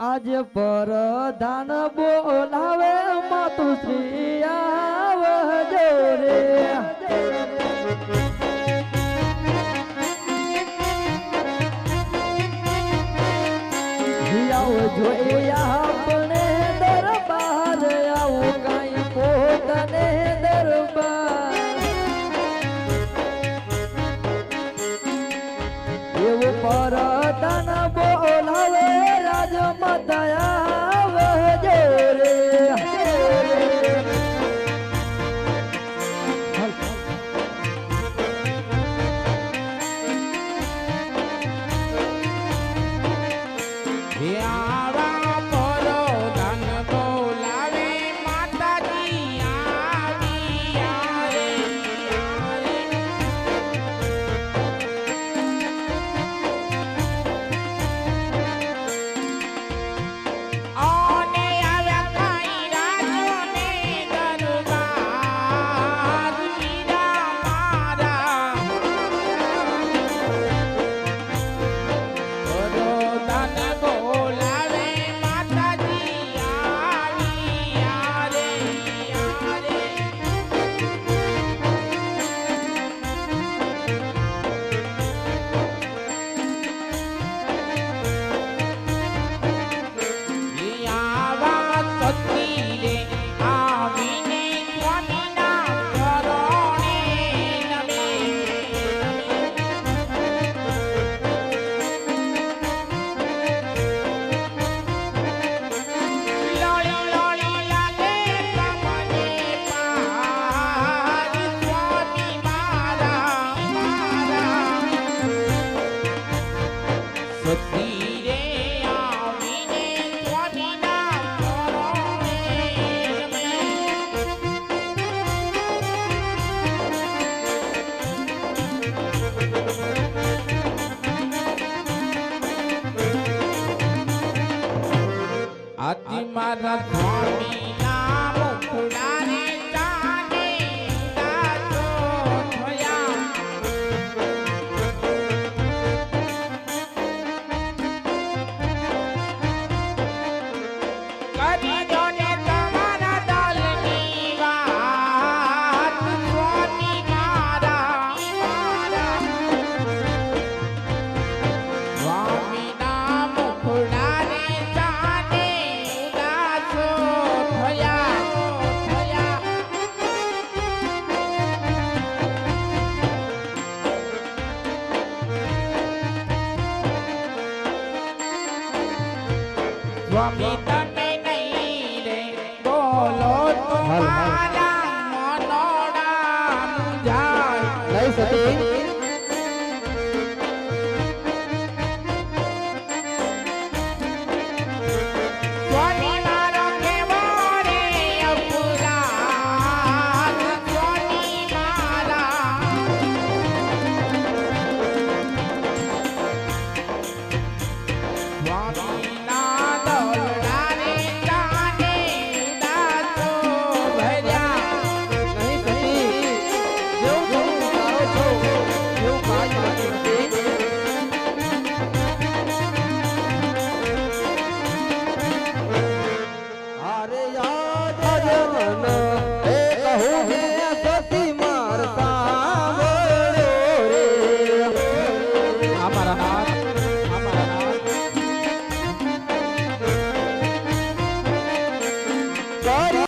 આજે પરધાન બોલાવે માતુ શ્રી આવજો રે. આવજો that, that, that. સ્વામી તને નહીં રે. બોલો તું But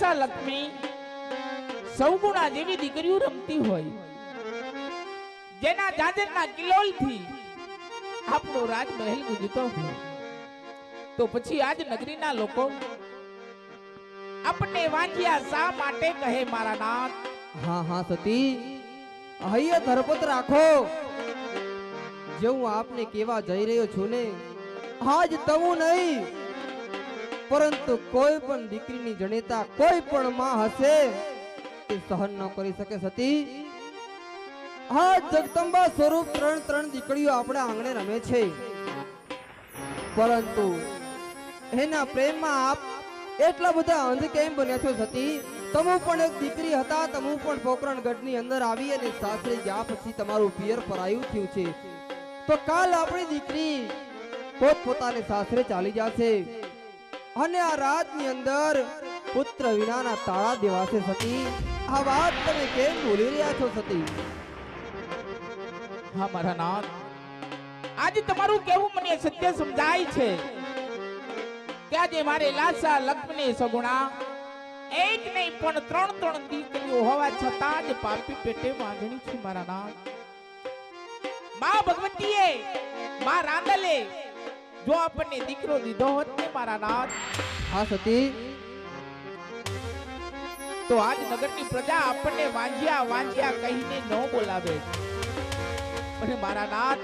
જેના લક્ષ્મી સૌગુણા જેવી દીકરીઓ રમતી હોય. જેના જાજરના કિલોલથી આપણો રાજમહેલ ગુજતો હોય. તો પછી આજ નગરીના લોકો આપણે વાંચ્યા શા માટે કહે મારા નાથ? હા હા, સતી. અહીંયા ધરપત રાખો. જે હું આપને કેવા જઈ રહ્યો છું ને, આજ તવું નહીં. પરંતુ કોઈ પણ દીકરીની જણેતા કોઈ પણ માં હશે, તે સહન ન કરી શકે સતી. હા, જગદંબા સ્વરૂપ ત્રણ ત્રણ દીકરીઓ આપણા આંગણે રમે છે. પરંતુ એના પ્રેમમાં આપ એટલા બધા અંધ કેમ બન્યા છો સતી? તમે પણ એક દીકરી હતા, તમે પણ પોકરણ ગઢની અંદર આવી અને સાસરે ગયા પછી તમારું પિયર પરાયું થયું છે. તો કાલ આપણી દીકરી પોત પોતાને સાસરે ચાલી જશે. અને આ રાતની અંદર પુત્ર વિનાના તાળા દેવાશે સતી. આ વાત તમે કેમ ભૂલી રહ્યા છો સતી? હા, મારા નાથ. આજે તમારું કેવું મને સત્ય સમજાય છે કે આજે મારે લાસા લક્ષ્મી સગુણા, એક નહીં, પણ ત્રણ ત્રણ દીકરીઓ હોવા છતાં જ પાપી પેટે બાંધણી છું, મારા નાથ. મા ભગવતીએ, મા રાંદલે જો આપણને દીકરો દીધો હોત ને મારા નાથ, હા સતી, તો આજ નગરની પ્રજા આપણને વાંજિયા વાંજિયા કહીને ન બોલાવે. અને મારા નાથ,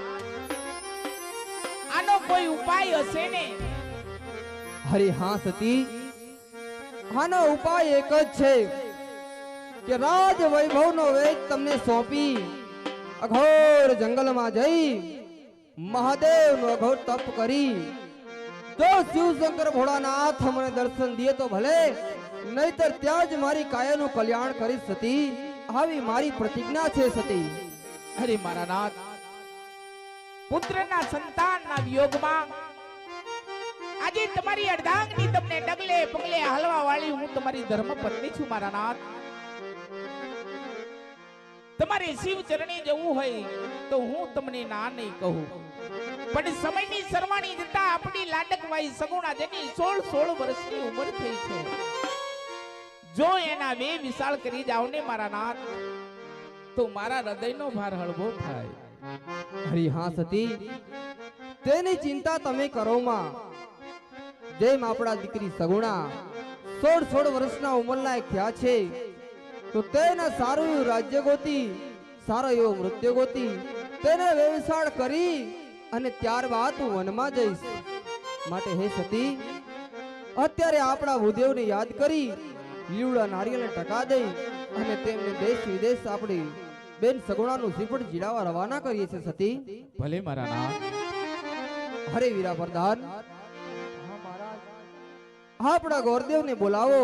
આનો કોઈ ઉપાય હશે ને? હરે હા સતી, આનો ઉપાય એક જ છે કે રાજ વૈભવનો વેગ તમને સોંપી, અઘોર જંગલમાં જઈ મહાદેવનો અઘોર તપ કરી. તો શિવશંકર ભોળાનાથ મને દર્શન દે તો ભલે, નહીતર ત્યાં જ મારી કાયાનું કલ્યાણ કરી સતી. આવી મારી પ્રતિજ્ઞા છે સતી. અરે મારા નાથ, પુત્રના સંતાનના વિયોગમાં આજે તમારી અર્ધાંગની તમને ડગલે પગલે હલવા વાળી હું તમારી ધર્મ પત્ની છું, મારા નાથ. તમારે શિવ ચરણે જવું હોય તો હું તમને ના નહીં કહું. પણ સમયની સરવાણી જતા આપણી લાડકવાઈ સગુણા જેની સોળ સોળ વર્ષની ઉંમર થઈ છે. જો એના બે વિશાળ કરી જાવ ને મારા નાથ, તો મારા હૃદયનો ભાર હળવો થાય. હરી હા સતી તેની ચિંતા તમે કરો માં. જેમ આપણા દીકરી સગુણા સોળ સોળ વર્ષના ઉંમરના થયા છે તો તેને સારું એવું રાજ્ય ગોતી સારો એવો મૃત્યુ ગોતી તેને વ્યવસાળ કરી અને ત્યારબાદ હું વનમાં જઈશ. માટે હે સતી અત્યારે આપણા ભૂદેવને યાદ કરી લીવડા નારિયેળને ટકા દઈ અને તેમને દેશ વિદેશ આપણી બેન સગુણાનું શ્રીફળ જીડાવા રવાના કરીએ છીએ સતી. ભલે મારા નાથ હરે વીરા પ્રધાન. આપણા ગોરદેવને બોલાવો.